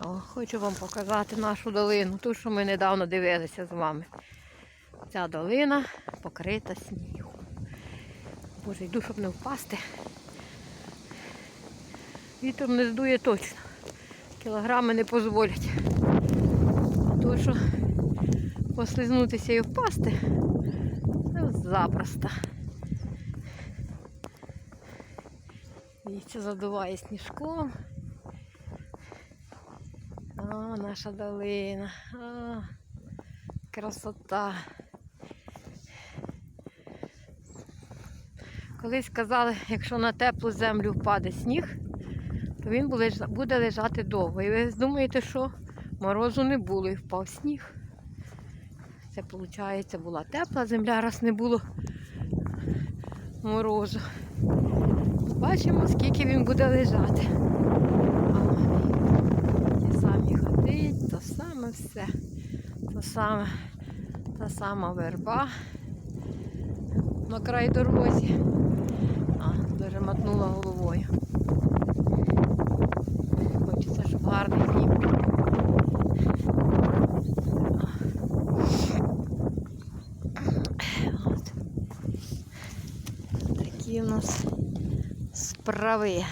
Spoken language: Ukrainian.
Хочу вам показати нашу долину, ту, що ми недавно дивилися з вами. Ця долина покрита снігом. Боже, йду, щоб не впасти. Вітер не здує точно. Кілограми не дозволять. То, що послизнутися і впасти, це запросто. Віця задуває сніжком. Наша долина. О, красота. Колись казали, якщо на теплу землю впаде сніг, то він буде лежати довго. І ви думаєте, що морозу не було і впав сніг. Це, виходить, була тепла земля, раз не було морозу. Бачимо, скільки він буде лежати. Все. То саме, та сама верба на край дорозі. А, дуже мотнула головою. Хочеться, щоб гарний. От. Такі у нас справи.